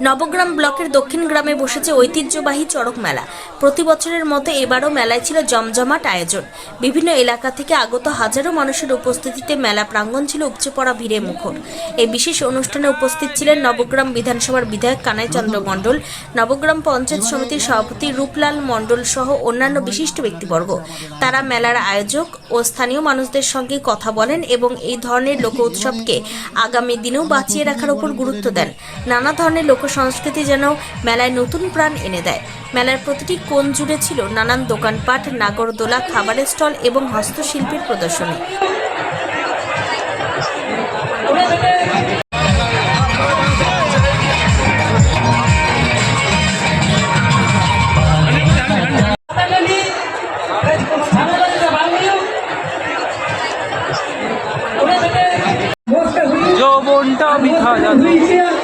নবগ্রাম ব্লকের দক্ষিণ গ্রামে বসেছে ঐতিহ্যবাহী চড়ক মেলা। প্রতি বছরের মতো এবারও মেলায় ছিল জমজমাট আয়োজন। বিভিন্ন এলাকা থেকে আগত হাজারো মানুষের উপস্থিতিতে মেলা প্রাঙ্গণ ছিল উপচে পড়া ভিড়ে মুখর। এই বিশেষ অনুষ্ঠানে উপস্থিত ছিলেন নবগ্রাম বিধানসভার বিধায়ক কানাই চন্দ্র মণ্ডল, নবগ্রাম পঞ্চায়েত সমিতির সভাপতি রূপলাল মণ্ডল সহ অন্যান্য বিশিষ্ট ব্যক্তিবর্গ। তারা মেলার আয়োজক ও স্থানীয় মানুষদের সঙ্গে কথা বলেন এবং এই ধরনের লোক উৎসবকে আগামী দিনেও বাঁচিয়ে রাখার উপর গুরুত্ব দেন। নানা ধরনের লোক সংস্কৃতি যেন মেলায় নতুন প্রাণ এনে দেয়। মেলার প্রতিটি কোণ জুড়ে ছিল নানান দোকানপাট, নাগরদোলা, খাবারের স্টল এবং হস্তশিল্পের প্রদর্শনী। যাবে